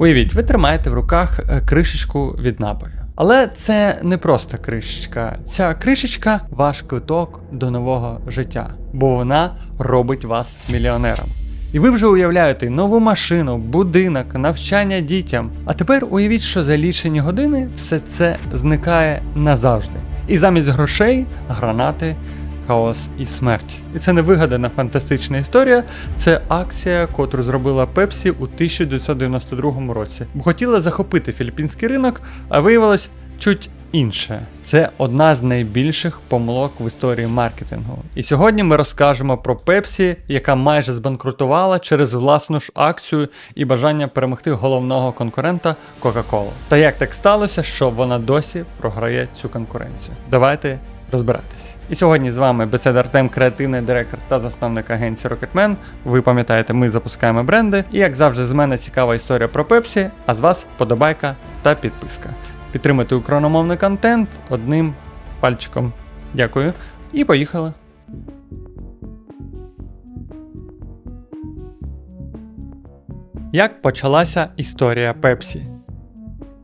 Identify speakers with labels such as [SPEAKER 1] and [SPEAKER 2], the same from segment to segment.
[SPEAKER 1] Уявіть, ви тримаєте в руках е, кришечку від напою. Але це не просто кришечка. Ця кришечка ваш квиток до нового життя, бо вона робить вас мільйонером. І ви вже уявляєте нову машину, будинок, навчання дітям. А тепер уявіть, що за лічені години все це зникає назавжди. І замість грошей гранати, хаос і смерть. І це не вигадана фантастична історія. Це акція, котру зробила Пепсі у 1992 році. Бо хотіла захопити філіппінський ринок, а виявилось чуть інше. Це одна з найбільших помилок в історії маркетингу. І сьогодні ми розкажемо про Пепсі, яка майже збанкрутувала через власну ж акцію і бажання перемогти головного конкурента Coca-Cola. Та як так сталося, що вона досі програє цю конкуренцію? Давайте розбиратись. І сьогодні з вами Бесед Артем, креативний директор та засновник агенції Rocketman. Ви пам'ятаєте, ми запускаємо бренди. І як завжди, з мене цікава історія про Пепсі, а з вас подобайка та підписка. Підтримайте україномовний контент одним пальчиком. Дякую. І поїхали. Як почалася історія Пепсі?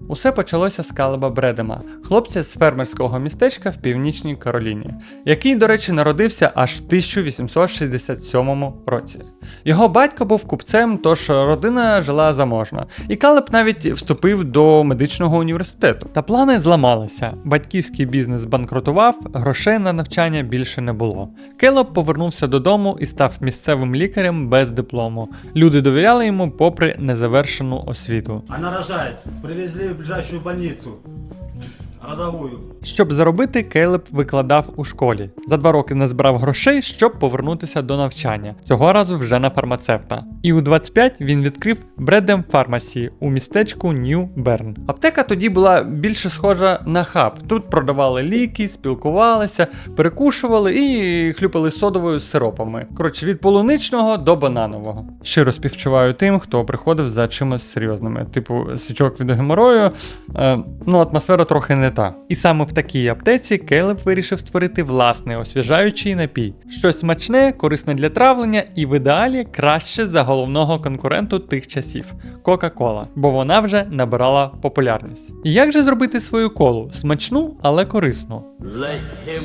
[SPEAKER 1] Усе почалося з Калеба Бредема, хлопця з фермерського містечка в північній Кароліні, який, до речі, народився аж в 1867 році. Його батько був купцем, тож родина жила заможно, і Калеб навіть вступив до медичного університету. Та плани зламалися. Батьківський бізнес банкрутував, грошей на навчання більше не було. Келеб повернувся додому і став місцевим лікарем без диплому. Люди довіряли йому попри незавершену освіту.
[SPEAKER 2] Она рожает. Привезли в ближайшую больницу. Родовую.
[SPEAKER 1] Щоб заробити, Кейлеб викладав у школі. За два роки не збирав грошей, щоб повернутися до навчання. Цього разу вже на фармацевта. І у 25 він відкрив Бредем Фармасі у містечку Нью Берн. Аптека тоді була більше схожа на хаб. Тут продавали ліки, спілкувалися, перекушували і хлюпали содовою з сиропами. Коротше, від полуничного до бананового. Щиро співчуваю тим, хто приходив за чимось серйозними, типу свічок від геморою. Е, ну, атмосфера трохи не та. І саме в такій аптеці Кейлеб вирішив створити власний освіжаючий напій. Щось смачне, корисне для травлення і в ідеалі краще за головного конкуренту тих часів Кока-Кола, бо вона вже набирала популярність. І як же зробити свою колу? Смачну, але корисну.
[SPEAKER 3] Let him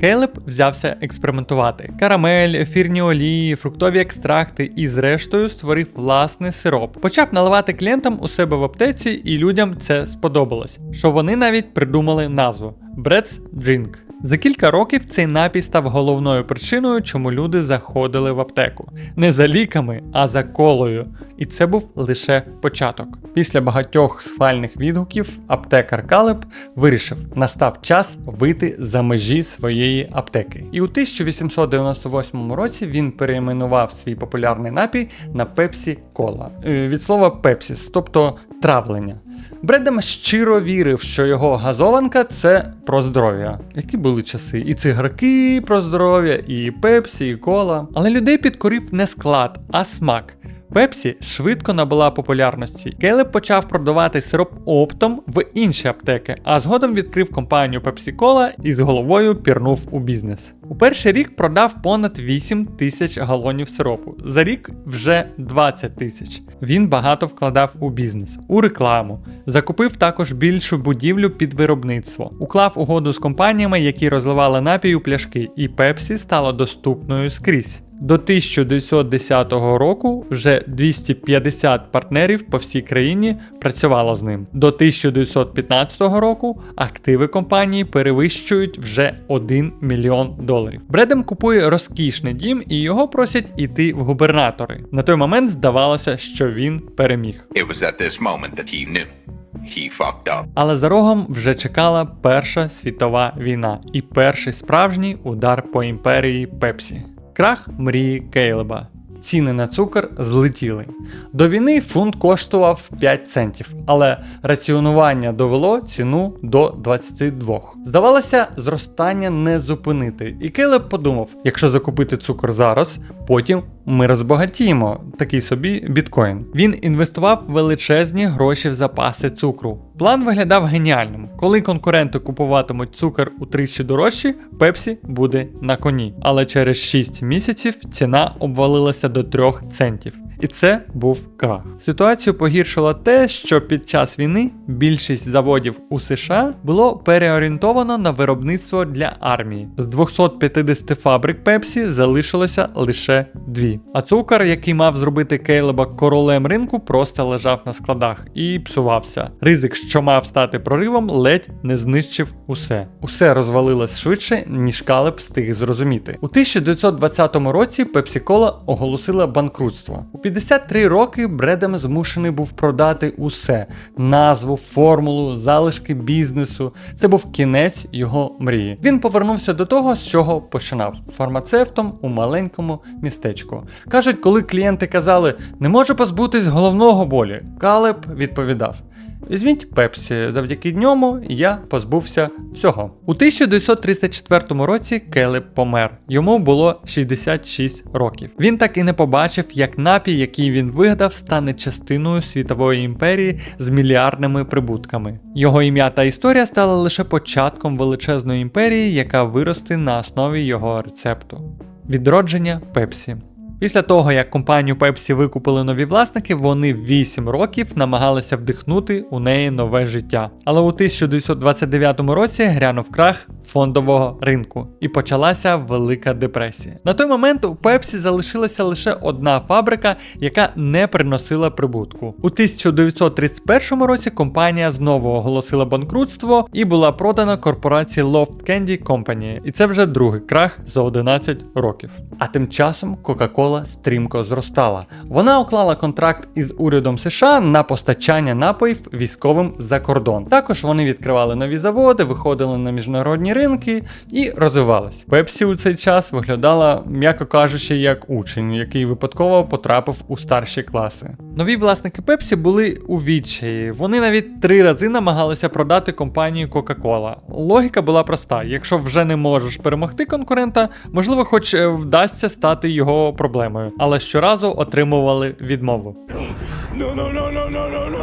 [SPEAKER 1] Кейлеб взявся експериментувати: карамель, ефірні олії, фруктові екстракти і, зрештою, створив власний сироп. Почав наливати клієнтам у себе в аптеці, і людям це сподобалось. Що вони навіть придумали назву Бредс Drink. За кілька років цей напій став головною причиною, чому люди заходили в аптеку. Не за ліками, а за колою. І це був лише початок. Після багатьох схвальних відгуків аптекар Калеб вирішив, настав час вийти за межі своєї аптеки. І у 1898 році він перейменував свій популярний напій на Пепсі Кола від слова пепсіс, тобто травлення. Бредем щиро вірив, що його газованка це про здоров'я. Які були часи? І цигарки про здоров'я, і пепсі, і кола. Але людей підкорив не склад, а смак. Пепсі швидко набула популярності. Келеб почав продавати сироп оптом в інші аптеки, а згодом відкрив компанію Pepsi Cola і з головою пірнув у бізнес. У перший рік продав понад 8 тисяч галонів сиропу. За рік вже 20 тисяч. Він багато вкладав у бізнес, у рекламу. Закупив також більшу будівлю під виробництво, уклав угоду з компаніями, які розливали напій у пляшки, і Пепсі стало доступною скрізь. До 1910 року вже 250 партнерів по всій країні працювало з ним. До 1915 року активи компанії перевищують вже 1 мільйон доларів. Бредем купує розкішний дім і його просять іти в губернатори. На той момент здавалося, що він переміг.
[SPEAKER 4] It was at this moment that he knew. He fucked up.
[SPEAKER 1] Але за рогом вже чекала Перша світова війна і перший справжній удар по імперії Пепсі. Крах мрії Кейлеба. Ціни на цукор злетіли. До війни фунт коштував 5 центів, але раціонування довело ціну до 22. Здавалося, зростання не зупинити. І Кейлеб подумав: якщо закупити цукор зараз, потім ми розбагатіємо. Такий собі біткоін. Він інвестував величезні гроші в запаси цукру. План виглядав геніальним. Коли конкуренти купуватимуть цукор утричі дорожчі, Пепсі буде на коні. Але через 6 місяців ціна обвалилася до 3 центів. І це був крах. Ситуацію погіршило те, що під час війни більшість заводів у США було переорієнтовано на виробництво для армії. З 250 фабрик Пепсі залишилося лише дві. А цукор, який мав зробити Кейлеба королем ринку, просто лежав на складах і псувався. Ризик, що мав стати проривом, ледь не знищив усе. Усе розвалилось швидше, ніж Калеб встиг зрозуміти. У 1920 році Pepsi Cola оголосила банкрутство. 53 роки Бредем змушений був продати усе: назву, формулу, залишки бізнесу. Це був кінець його мрії. Він повернувся до того, з чого починав фармацевтом у маленькому містечку. Кажуть, коли клієнти казали, не можу позбутись головного болі, Калеб відповідав. Візьміть Пепсі, завдяки ньому я позбувся всього. У 1934 році Келеб помер. Йому було 66 років. Він так і не побачив, як напій, який він вигадав, стане частиною світової імперії з мільярдними прибутками. Його ім'я та історія стали лише початком величезної імперії, яка виросте на основі його рецепту. Відродження Пепсі. Після того, як компанію Pepsi викупили нові власники, вони 8 років намагалися вдихнути у неї нове життя. Але у 1929 році грянув крах фондового ринку і почалася Велика депресія. На той момент у Pepsi залишилася лише одна фабрика, яка не приносила прибутку. У 1931 році компанія знову оголосила банкрутство і була продана корпорації Loft Candy Company. І це вже другий крах за 11 років. А тим часом Coca-Cola стрімко зростала. Вона уклала контракт із урядом США на постачання напоїв військовим за кордон. Також вони відкривали нові заводи, виходили на міжнародні ринки і розвивались. Пепсі у цей час виглядала, м'яко кажучи, як учень, який випадково потрапив у старші класи. Нові власники Пепсі були у відчаї. Вони навіть три рази намагалися продати компанію Coca-Cola. Логіка була проста: якщо вже не можеш перемогти конкурента, можливо, хоч е, вдасться стати його проблемою, але щоразу отримували відмову.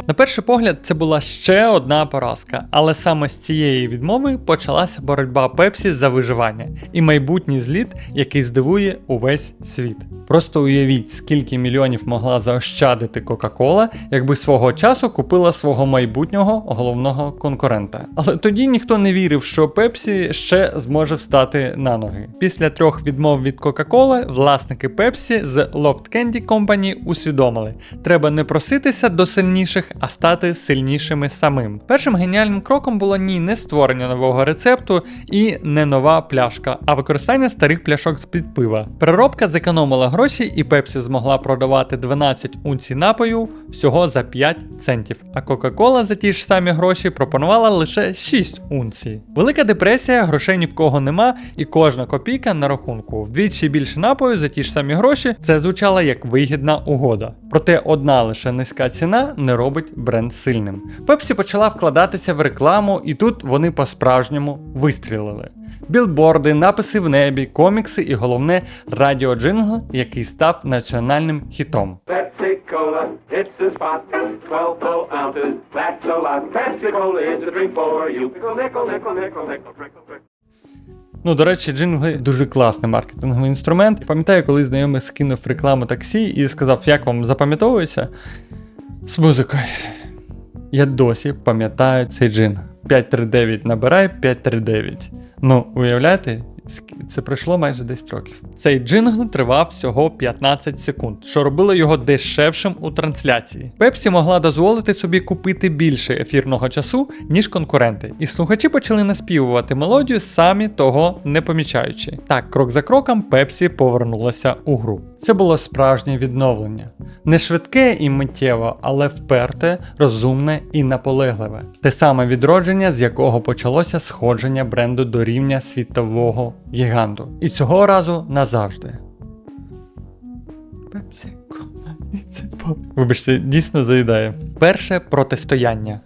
[SPEAKER 1] На перший погляд, це була ще одна поразка, але саме з цієї відмови почалася боротьба Пепсі за виживання і майбутній зліт, який здивує увесь світ. Просто уявіть, скільки мільйонів могла заощадити Кока-Кола, якби свого часу купила свого майбутнього головного конкурента. Але тоді ніхто не вірив, що Пепсі ще зможе встати на ноги. Після трьох відмов від Кока-Коли власники Пепсі з Loft Candy Company усвідомили, треба не проситися до сильніших, а стати сильнішими самим. Першим геніальним кроком було ні не створення нового рецепту і не нова пляшка, а використання старих пляшок з-під пива. Переробка зекономила гроші, і Пепсі змогла продавати 12 унцій напою всього за 5 центів. А Кока-Кола за ті ж самі гроші пропонувала лише 6 унцій. Велика депресія, грошей ні в кого нема, і кожна копійка на рахунку. Вдвічі більше напою за ті ж самі гроші. Це звучало як вигідна угода. Проте одна лише низька ціна не робить бренд сильним. Пепсі почала вкладатися в рекламу, і тут вони по-справжньому вистрілили. Білборди, написи в небі, комікси і головне радіоджингл, який став національним хітом. Ну, до речі, джингли дуже класний маркетинговий інструмент. Пам'ятаю, коли знайомий скинув рекламу таксі і сказав, як вам запам'ятовується з музикою. Я досі пам'ятаю цей джин. 539 набирай 539. Ну, уявляєте, це пройшло майже 10 років. Цей джингл тривав всього 15 секунд, що робило його дешевшим у трансляції. Пепсі могла дозволити собі купити більше ефірного часу, ніж конкуренти, і слухачі почали наспівувати мелодію, самі того не помічаючи. Так, крок за кроком, Пепсі повернулася у гру. Це було справжнє відновлення. Не швидке і миттєво, але вперте, розумне і наполегливе. Те саме відродження, з якого почалося сходження бренду до рівня світового гіганту. І цього разу назавжди. Вибачте, дійсно заїдає. Перше протистояння.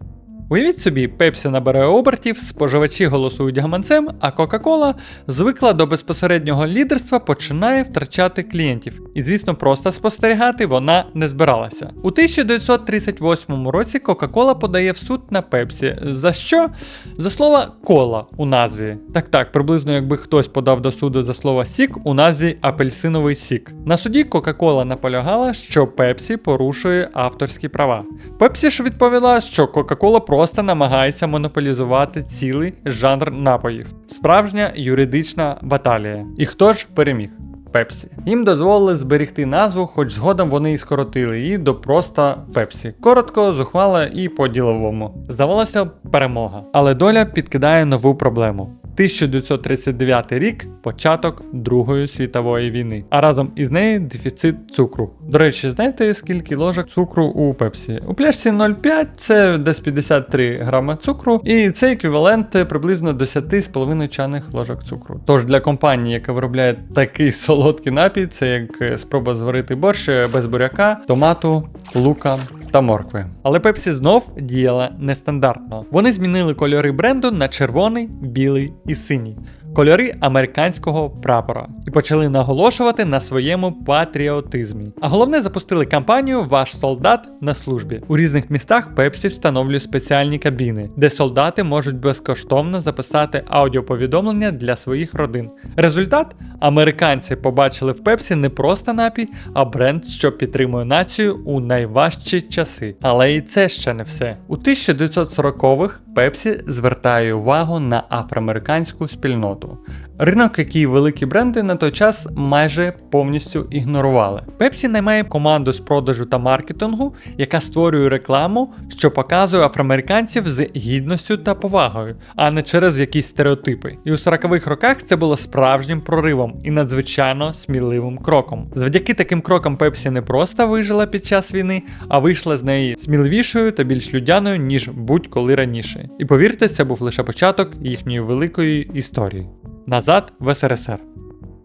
[SPEAKER 1] Уявіть собі, Пепсі набере обертів, споживачі голосують гаманцем, а Кока-Кола звикла до безпосереднього лідерства, починає втрачати клієнтів. І, звісно, просто спостерігати вона не збиралася. У 1938 році Кока-Кола подає в суд на Пепсі. За що? За слово кола у назві. Так так, приблизно якби хтось подав до суду за слово сік у назві апельсиновий сік. На суді Кока-Кола наполягала, що Пепсі порушує авторські права. Пепсі ж відповіла, що Кока-Кола просто намагається монополізувати цілий жанр напоїв. Справжня юридична баталія. І хто ж переміг? Пепсі. Їм дозволили зберігти назву, хоч згодом вони і скоротили її до просто Пепсі. Коротко, зухвало і по-діловому. Здавалося, перемога. Але доля підкидає нову проблему. 1939 рік початок Другої світової війни, а разом із нею дефіцит цукру. До речі, знаєте скільки ложок цукру у Пепсі? У пляшці 0,5 це десь 53 грами цукру, і це еквівалент приблизно 10,5 чайних ложок цукру. Тож для компанії, яка виробляє такий солодкий напій, це як е, спроба зварити борщ е, без буряка, томату, лука. Та моркви. Але Пепсі знов діяла нестандартно. Вони змінили кольори бренду на червоний, білий і синій. Кольори американського прапора і почали наголошувати на своєму патріотизмі. А головне запустили кампанію Ваш солдат на службі. У різних містах Пепсі встановлює спеціальні кабіни, де солдати можуть безкоштовно записати аудіоповідомлення для своїх родин. Результат американці побачили в Пепсі не просто напій, а бренд, що підтримує націю у найважчі часи. Але і це ще не все. У 1940-х Пепсі звертає увагу на афроамериканську спільноту. Ринок, який великі бренди на той час майже повністю ігнорували. Пепсі наймає команду з продажу та маркетингу, яка створює рекламу, що показує афроамериканців з гідністю та повагою, а не через якісь стереотипи. І у 40-х роках це було справжнім проривом і надзвичайно сміливим кроком. Завдяки таким крокам Пепсі не просто вижила під час війни, а вийшла з неї сміливішою та більш людяною, ніж будь-коли раніше. І повірте, це був лише початок їхньої великої історії. Назад в СРСР.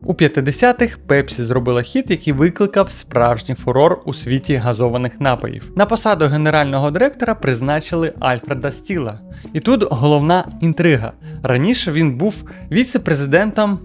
[SPEAKER 1] У 50-х Пепсі зробила хіт, який викликав справжній фурор у світі газованих напоїв. На посаду генерального директора призначили Альфреда Стіла. І тут головна інтрига. Раніше він був віце-президентом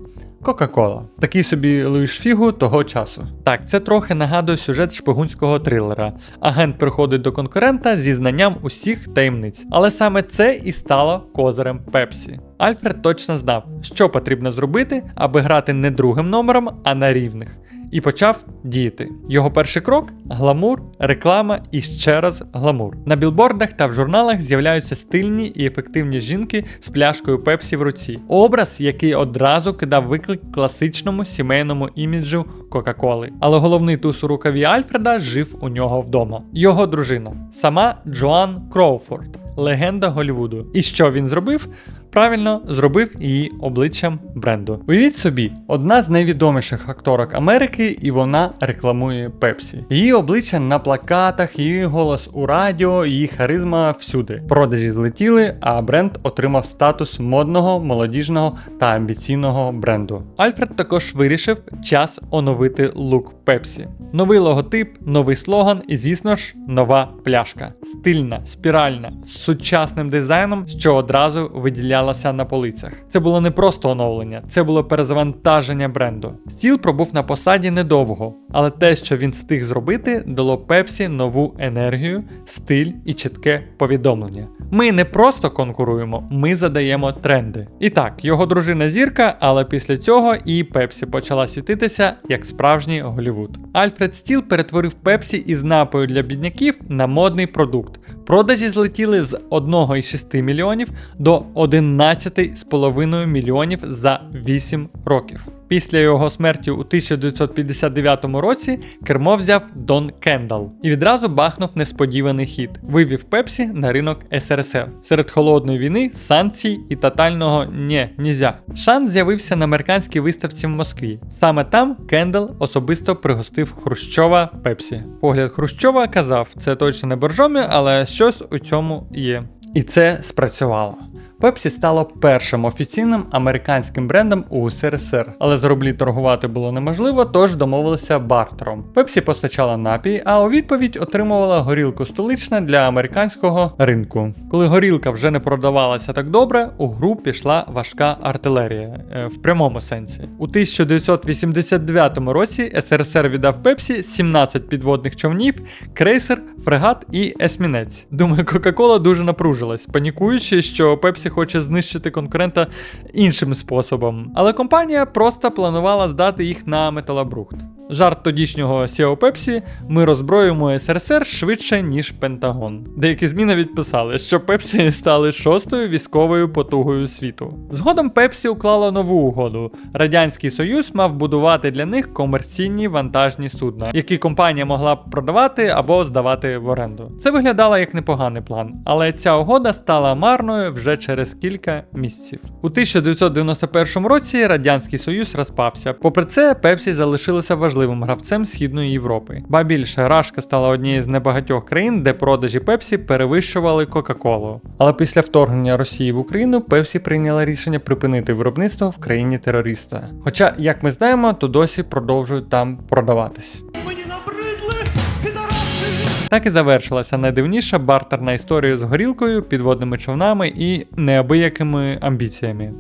[SPEAKER 1] Кока-Кола. Такий собі Луїш Фігу того часу. Так, це трохи нагадує сюжет шпигунського трилера. Агент приходить до конкурента зі знанням усіх таємниць. Але саме це і стало козирем Пепсі. Альфред точно знав, що потрібно зробити, аби грати не другим номером, а на рівних. І почав діяти. Його перший крок гламур, реклама і ще раз гламур. На білбордах та в журналах з'являються стильні і ефективні жінки з пляшкою Пепсі в руці. Образ, який одразу кидав виклик класичному сімейному іміджу Кока-Коли. Але головний туз у рукаві Альфреда жив у нього вдома. Його дружина, сама Джоан Кроуфорд, легенда Голлівуду. І що він зробив? Правильно зробив її обличчям бренду. Уявіть собі, одна з найвідоміших акторок Америки, і вона рекламує Пепсі. Її обличчя на плакатах, її голос у радіо, її харизма всюди. Продажі злетіли, а бренд отримав статус модного, молодіжного та амбіційного бренду. Альфред також вирішив час оновити лук Пепсі. Новий логотип, новий слоган і, звісно ж, нова пляшка. Стильна, спіральна, сучасним дизайном, що одразу виділялася на полицях. Це було не просто оновлення, це було перезавантаження бренду. Стіл пробув на посаді недовго, але те, що він встиг зробити, дало Пепсі нову енергію, стиль і чітке повідомлення. Ми не просто конкуруємо, ми задаємо тренди. І так, його дружина зірка, але після цього і Пепсі почала світитися як справжній Голівуд. Альфред Стіл перетворив Пепсі із напою для бідняків на модний продукт. Продажі злетіли з 1,6 мільйонів до 11,5 мільйонів за 8 років. Після його смерті у 1959 році кермо взяв Дон Кендал і відразу бахнув несподіваний хід. Вивів Пепсі на ринок СРСР серед холодної війни, санкцій і тотального «нє, нізя. Шанс з'явився на американській виставці в Москві. Саме там Кендал особисто пригостив Хрущова Пепсі. Погляд Хрущова казав, це точно не боржомі, але щось у цьому є. І це спрацювало. Пепсі стало першим офіційним американським брендом у СРСР, але за рублі торгувати було неможливо, тож домовилися бартером. Пепсі постачала напій, а у відповідь отримувала горілку столична для американського ринку. Коли горілка вже не продавалася так добре, у гру пішла важка артилерія е, в прямому сенсі. У 1989 році СРСР віддав Пепсі 17 підводних човнів, крейсер, фрегат і есмінець. Думаю, Кока-Кола дуже напружилась, панікуючи, що Пепсі хоче знищити конкурента іншим способом. Але компанія просто планувала здати їх на металобрухт. Жарт тодішнього CEO Пепсі ми роззброїмо СРСР швидше, ніж Пентагон. Деякі ЗМІ навіть писали, що Пепсі стали шостою військовою потугою світу. Згодом Пепсі уклала нову угоду. Радянський Союз мав будувати для них комерційні вантажні судна, які компанія могла б продавати або здавати в оренду. Це виглядало як непоганий план, але ця угода стала марною вже через кілька місяців. У 1991 році Радянський Союз розпався. Попри це, Пепсі залишилася важливим гравцем Східної Європи. Ба більше Рашка стала однією з небагатьох країн, де продажі Пепсі перевищували Кока-Колу. Але після вторгнення Росії в Україну Пепсі прийняла рішення припинити виробництво в країні терориста. Хоча, як ми знаємо, то досі продовжують там продаватись. Так і завершилася найдивніша бартерна історія з горілкою, підводними човнами і неабиякими амбіціями.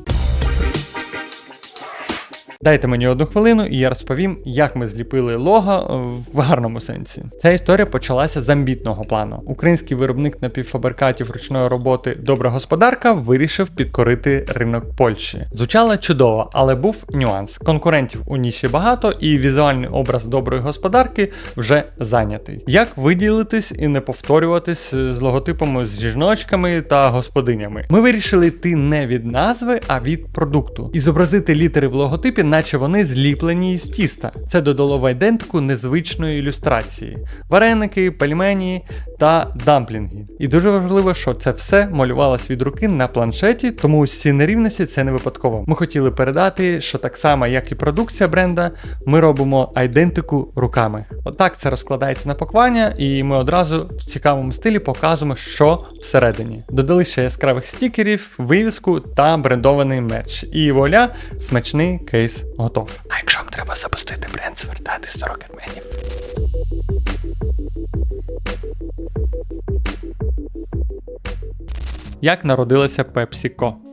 [SPEAKER 1] Дайте мені одну хвилину, і я розповім, як ми зліпили лого е, в гарному сенсі. Ця історія почалася з амбітного плану. Український виробник напівфабрикатів ручної роботи Добра господарка вирішив підкорити ринок Польщі. Звучало чудово, але був нюанс. Конкурентів у ніші багато, і візуальний образ доброї господарки вже зайнятий. Як виділитись і не повторюватись з логотипами з жіночками та господинями? Ми вирішили йти не від назви, а від продукту і зобразити літери в логотипі наче вони зліплені із тіста. Це додало в айдентику незвичної ілюстрації: вареники, пельмені та дамплінги. І дуже важливо, що це все малювалось від руки на планшеті, тому усі нерівності це не випадково. Ми хотіли передати, що так само, як і продукція бренда, ми робимо айдентику руками. Отак це розкладається на пакування, і ми одразу в цікавому стилі показуємо, що всередині. Додали ще яскравих стікерів, вивіску та брендований мерч. І вуаля, смачний кейс готов. А якщо вам треба запустити бренд, звертайтесь до рокетменів. Як народилася PepsiCo?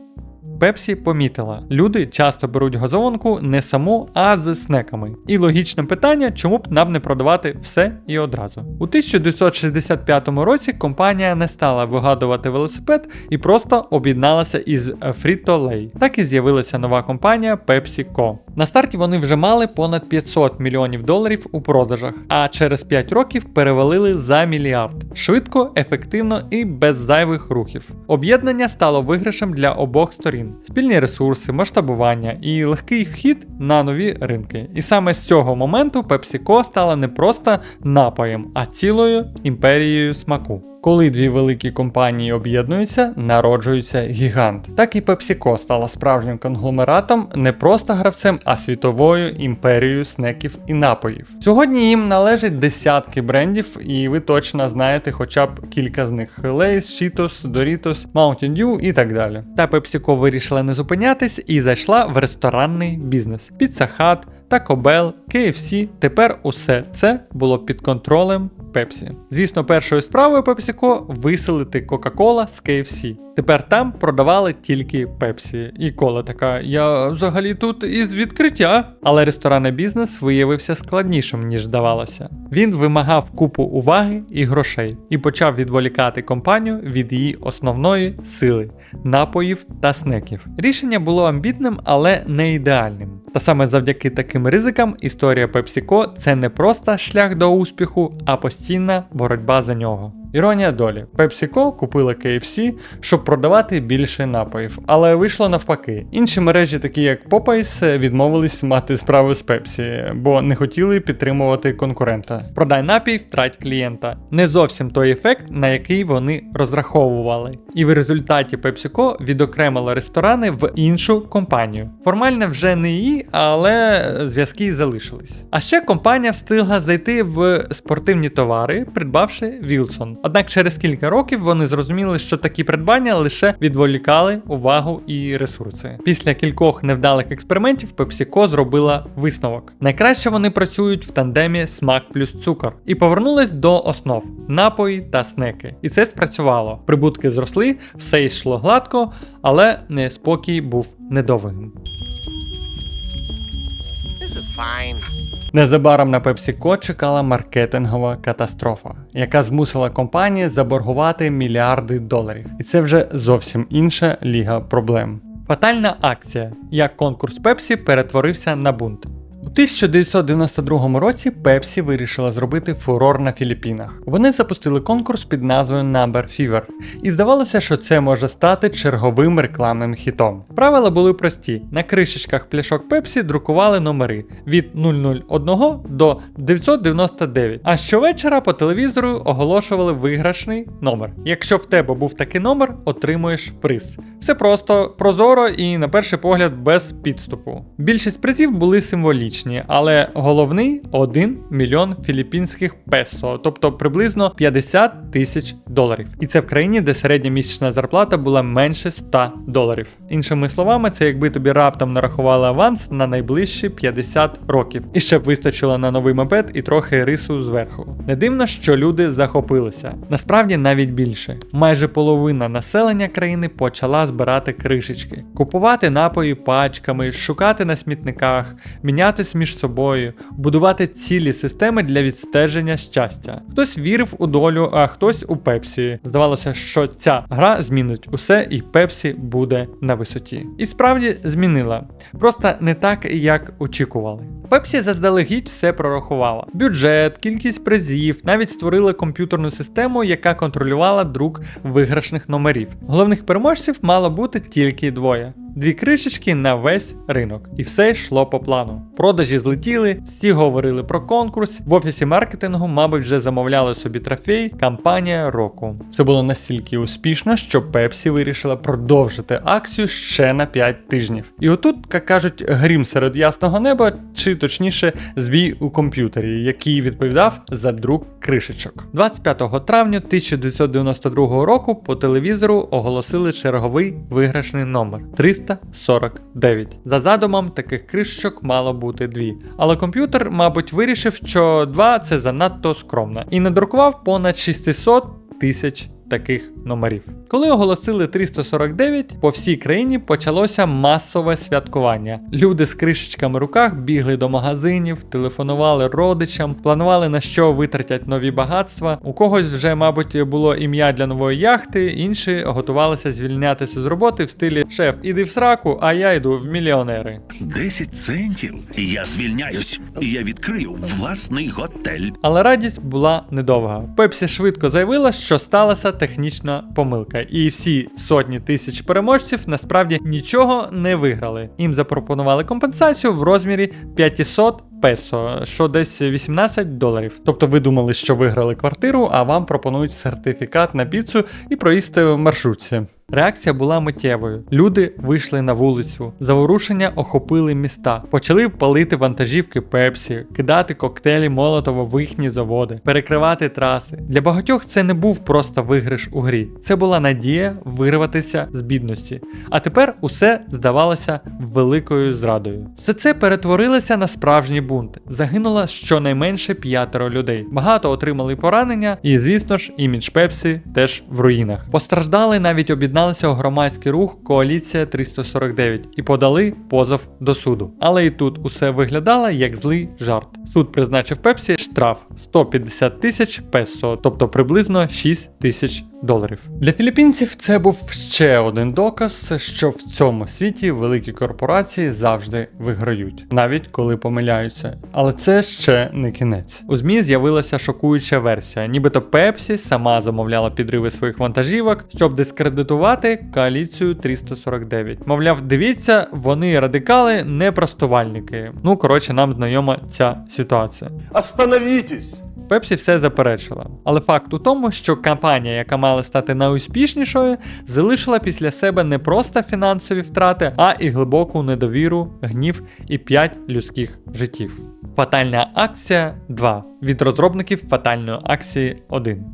[SPEAKER 1] Пепсі помітила, люди часто беруть газованку не саму, а з снеками. І логічне питання, чому б нам не продавати все і одразу. У 1965 році компанія не стала вигадувати велосипед і просто об'єдналася із Frito-Lay. Так і з'явилася нова компанія PepsiCo. На старті вони вже мали понад 500 мільйонів доларів у продажах, а через 5 років перевалили за мільярд. Швидко, ефективно і без зайвих рухів. Об'єднання стало виграшем для обох сторін спільні ресурси, масштабування і легкий вхід на нові ринки. І саме з цього моменту PepsiCo стала не просто напоєм, а цілою імперією смаку. Коли дві великі компанії об'єднуються, народжується гігант. Так і PepsiCo стала справжнім конгломератом, не просто гравцем, а світовою імперією снеків і напоїв. Сьогодні їм належать десятки брендів, і ви точно знаєте хоча б кілька з них: Lay's, Cheetos, Doritos, Mountain Dew і так далі. Та PepsiCo вирішила не зупинятись і зайшла в ресторанний бізнес. Pizza Hut, Taco Bell, KFC. Тепер усе це було під контролем Pepsi. Звісно, першою справою PepsiCo виселити Coca-Cola з KFC. Тепер там продавали тільки Pepsi. І кола така, я взагалі тут із відкриття. Але ресторанний бізнес виявився складнішим, ніж здавалося. Він вимагав купу уваги і грошей і почав відволікати компанію від її основної сили напоїв та снеків. Рішення було амбітним, але не ідеальним. Та саме завдяки таким ризикам історія PepsiCo це не просто шлях до успіху, а постійна боротьба за нього. Іронія долі. PepsiCo купила KFC, щоб продавати більше напоїв, але вийшло навпаки. Інші мережі, такі як Popeyes, відмовились мати справу з Pepsi, бо не хотіли підтримувати конкурента. Продай напій, втрать клієнта. Не зовсім той ефект, на який вони розраховували. І в результаті PepsiCo відокремила ресторани в іншу компанію. Формально вже не її, але зв'язки залишились. А ще компанія встигла зайти в спортивні товари, придбавши Wilson. Однак через кілька років вони зрозуміли, що такі придбання лише відволікали увагу і ресурси. Після кількох невдалих експериментів PepsiCo зробила висновок. Найкраще вони працюють в тандемі смак плюс цукор і повернулись до основ напої та снеки. І це спрацювало. Прибутки зросли, все йшло гладко, але неспокій був недовгим.
[SPEAKER 5] This is fine.
[SPEAKER 1] Незабаром на PepsiCo чекала маркетингова катастрофа, яка змусила компанії заборгувати мільярди доларів. І це вже зовсім інша ліга проблем. Фатальна акція, як конкурс Пепсі перетворився на бунт. У 1992 році Pepsi вирішила зробити фурор на Філіппінах. Вони запустили конкурс під назвою Number Fever, і здавалося, що це може стати черговим рекламним хітом. Правила були прості: на кришечках пляшок Pepsi друкували номери від 001 до 999. А щовечора по телевізору оголошували виграшний номер. Якщо в тебе був такий номер, отримуєш приз. Все просто, прозоро і на перший погляд без підступу. Більшість призів були символічні, але головний 1 мільйон філіппінських песо, тобто приблизно 50 тисяч доларів. І це в країні, де середня місячна зарплата була менше 100 доларів. Іншими словами, це якби тобі раптом нарахували аванс на найближчі 50 років. І ще б вистачило на новий мопед і трохи рису зверху. Не дивно, що люди захопилися. Насправді навіть більше. Майже половина населення країни почала збирати кришечки, купувати напої пачками, шукати на смітниках, мінятись між собою, будувати цілі системи для відстеження щастя. Хтось вірив у долю, а хтось у Пепсі. Здавалося, що ця гра змінить усе, і Пепсі буде на висоті. І справді змінила. Просто не так, як очікували. Пепсі заздалегідь все прорахувала: бюджет, кількість призів, навіть створила комп'ютерну систему, яка контролювала друк виграшних номерів. Головних переможців мало бути тільки двоє. Дві кришечки на весь ринок, і все йшло по плану. Продажі злетіли, всі говорили про конкурс. В офісі маркетингу, мабуть, вже замовляли собі трофей кампанія року. Це було настільки успішно, що Pepsi вирішила продовжити акцію ще на 5 тижнів. І отут, як кажуть, грім серед ясного неба, чи точніше, збій у комп'ютері, який відповідав за друк кришечок. 25 травня 1992 року по телевізору оголосили черговий виграшний номер 349. За задумом таких кришечок мало бути дві. Але комп'ютер, мабуть, вирішив, що два це занадто скромно, і надрукував понад 600 тисяч таких номерів. Коли оголосили 349, по всій країні почалося масове святкування. Люди з кришечками в руках бігли до магазинів, телефонували родичам, планували на що витратять нові багатства. У когось вже, мабуть, було ім'я для нової яхти, інші готувалися звільнятися з роботи в стилі шеф, іди в сраку, а я йду в мільйонери.
[SPEAKER 6] 10 центів, і я звільняюсь, і я відкрию власний готель.
[SPEAKER 1] Але радість була недовга. Пепсі швидко заявила, що сталася технічна помилка, і всі сотні тисяч переможців насправді нічого не виграли. Їм запропонували компенсацію в розмірі 500 песо, що десь 18 доларів. Тобто ви думали, що виграли квартиру, а вам пропонують сертифікат на піцу і проїсти в маршрутці. Реакція була миттєвою. Люди вийшли на вулицю, заворушення охопили міста, почали палити вантажівки Пепсі, кидати коктейлі Молотова в їхні заводи, перекривати траси. Для багатьох це не був просто виграш у грі, це була надія вирватися з бідності. А тепер усе здавалося великою зрадою. Все це перетворилося на справжній бунт. Загинуло щонайменше п'ятеро людей. Багато отримали поранення, і, звісно ж, імідж Пепсі теж в руїнах. Постраждали навіть об'єдналися у громадський рух Коаліція 349 і подали позов до суду. Але і тут усе виглядало як злий жарт. Суд призначив Пепсі штраф 150 тисяч песо, тобто приблизно 6 тисяч доларів. Для філіппінців це був ще один доказ, що в цьому світі великі корпорації завжди виграють, навіть коли помиляються. Але це ще не кінець. У ЗМІ з'явилася шокуюча версія, нібито Пепсі сама замовляла підриви своїх вантажівок, щоб дискредитувати коаліцію 349. Мовляв, дивіться, вони радикали, не простувальники. Ну коротше, нам знайома ця ситуація.
[SPEAKER 7] Остановитесь!
[SPEAKER 1] Пепсі все заперечила. Але факт у тому, що компанія, яка мала стати найуспішнішою, залишила після себе не просто фінансові втрати, а і глибоку недовіру, гнів і 5 людських життів. Фатальна акція 2 від розробників фатальної акції 1.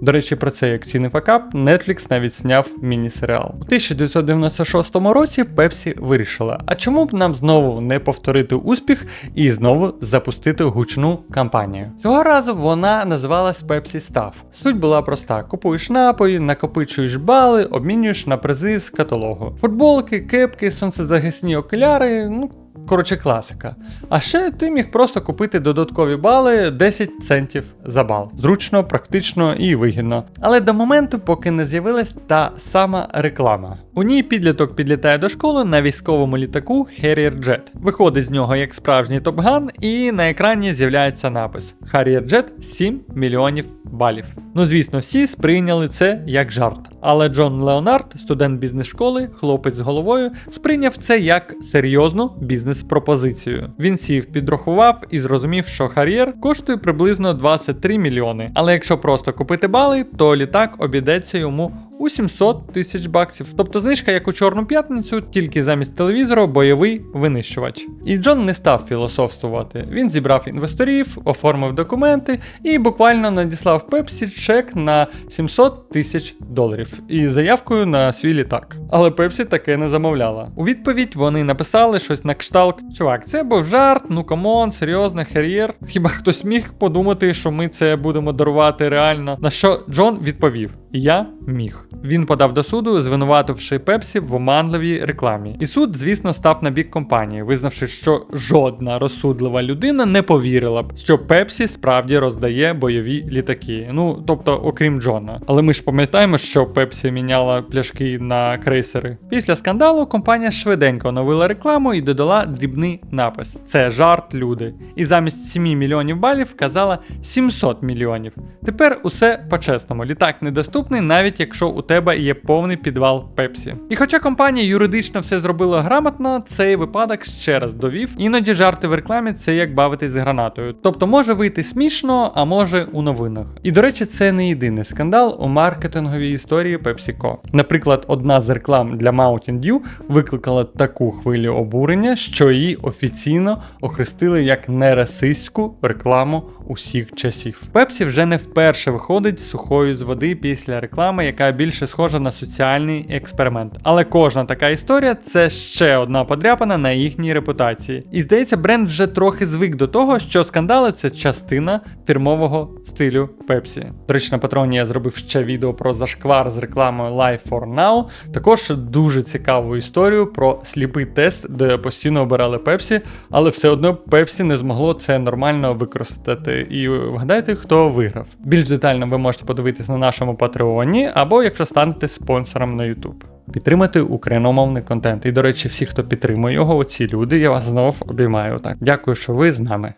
[SPEAKER 1] До речі, про це як цінний факап, Netflix навіть зняв міні-серіал. У 1996 році Pepsi вирішила, а чому б нам знову не повторити успіх і знову запустити гучну кампанію. Цього разу вона називалась Pepsi Stuff. Суть була проста: купуєш напої, накопичуєш бали, обмінюєш на призи з каталогу. Футболки, кепки, сонцезахисні окуляри, ну. Коротше, класика. А ще ти міг просто купити додаткові бали 10 центів за бал. Зручно, практично і вигідно. Але до моменту, поки не з'явилась та сама реклама. У ній підліток підлітає до школи на військовому літаку Harrier Jet. Виходить з нього як справжній топган, і на екрані з'являється напис Harrier Jet 7 мільйонів балів. Ну звісно, всі сприйняли це як жарт. Але Джон Леонард, студент бізнес-школи, хлопець з головою, сприйняв це як серйозну бізнес-пропозицію. Він сів, підрахував і зрозумів, що Хар'єр коштує приблизно 23 мільйони. Але якщо просто купити бали, то літак обійдеться йому у 700 тисяч баксів. Тобто знижка, як у Чорну п'ятницю, тільки замість телевізора бойовий винищувач. І Джон не став філософствувати. Він зібрав інвесторів, оформив документи і буквально надіслав Пепсі чек на 700 тисяч доларів і заявкою на свій літак. Але Пепсі таке не замовляла. У відповідь вони написали щось на кшталт: Чувак, це був жарт, ну камон, серйозно, хер'єр. Хіба хтось міг подумати, що ми це будемо дарувати реально? На що Джон відповів: Я міг. Він подав до суду, звинувативши Пепсі в оманливій рекламі. І суд, звісно, став на бік компанії, визнавши, що жодна розсудлива людина не повірила б, що Пепсі справді роздає бойові літаки. Ну тобто, окрім Джона. Але ми ж пам'ятаємо, що Пепсі міняла пляшки на крейсери. Після скандалу компанія швиденько оновила рекламу і додала дрібний напис: це жарт, люди. І замість 7 мільйонів балів казала 700 мільйонів. Тепер усе по-чесному. Літак недоступний, навіть якщо у тебе є повний підвал Пепсі. І хоча компанія юридично все зробила грамотно, цей випадок ще раз довів. Іноді жарти в рекламі це як бавитись з гранатою. Тобто може вийти смішно, а може у новинах. І до речі, це не єдиний скандал у маркетинговій історії PepsiCo. Наприклад, одна з реклам для Mountain Dew викликала таку хвилю обурення, що її офіційно охрестили як нерасистську рекламу усіх часів. Пепсі вже не вперше виходить сухою з води після реклами, яка більше схожа на соціальний експеримент. Але кожна така історія це ще одна подряпана на їхній репутації. І здається, бренд вже трохи звик до того, що скандали це частина фірмового стилю Пепсі. До речі, на патроні я зробив ще відео про зашквар з рекламою Life for Now. Також дуже цікаву історію про сліпий тест, де постійно обирали Пепсі, але все одно Пепсі не змогло це нормально використати. І вгадайте, хто виграв. Більш детально ви можете подивитись на нашому патреоні, або якщо станете спонсором на YouTube. Підтримати україномовний контент. І, до речі, всі, хто підтримує його, оці люди, я вас знов обіймаю. Так, дякую, що ви з нами.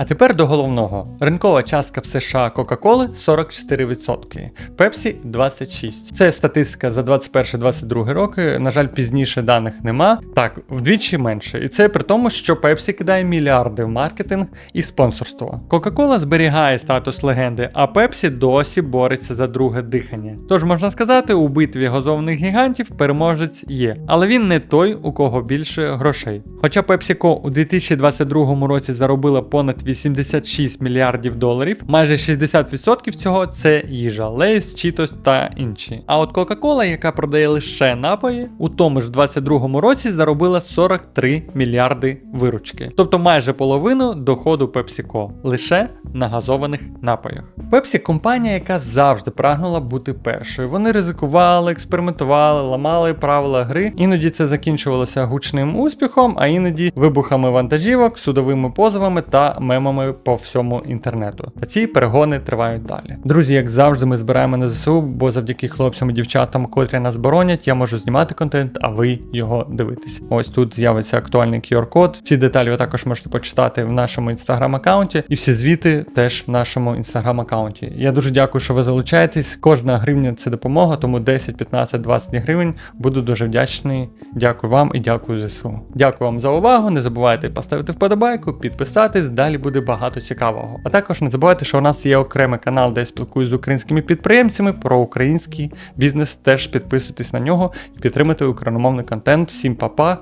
[SPEAKER 1] А тепер до головного. Ринкова частка в США Кока-Коли 44%, Пепсі 26%. Це статистика за 21-22 роки. На жаль, пізніше даних нема. Так, вдвічі менше. І це при тому, що Пепсі кидає мільярди в маркетинг і спонсорство. Кока-Кола зберігає статус легенди, а Пепсі досі бореться за друге дихання. Тож можна сказати, у битві газованих гігантів переможець є, але він не той, у кого більше грошей. Хоча PepsiCo у 2022 році заробила понад 86 мільярдів доларів, майже 60% цього це їжа, Lay's, Cheetos та інші. А от Coca-Cola, яка продає лише напої, у тому ж 2022 році заробила 43 мільярди виручки, тобто майже половину доходу PepsiCo лише на газованих напоях. Pepsi – компанія, яка завжди прагнула бути першою. Вони ризикували, експериментували, ламали правила гри. Іноді це закінчувалося гучним успіхом, а іноді вибухами вантажівок, судовими позовами та мемами по всьому інтернету. А ці перегони тривають далі. Друзі, як завжди, ми збираємо на ЗСУ, бо завдяки хлопцям і дівчатам, котрі нас боронять, я можу знімати контент, а ви його дивитесь. Ось тут з'явиться актуальний QR-код. Ці деталі ви також можете почитати в нашому інстаграм-аккаунті, і всі звіти теж в нашому інстаграм-аккаунті. Я дуже дякую, що ви залучаєтесь. Кожна гривня це допомога, тому 10, 15, 20 гривень буду дуже вдячний. Дякую вам і дякую ЗСУ. Дякую вам за увагу. Не забувайте поставити вподобайку, підписатись. Далі буде багато цікавого. А також не забувайте, що у нас є окремий канал, де я спілкуюсь з українськими підприємцями про український бізнес. Теж підписуйтесь на нього і підтримайте україномовний контент. Всім па-па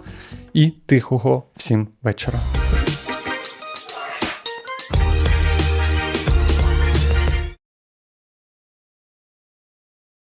[SPEAKER 1] і тихого всім вечора.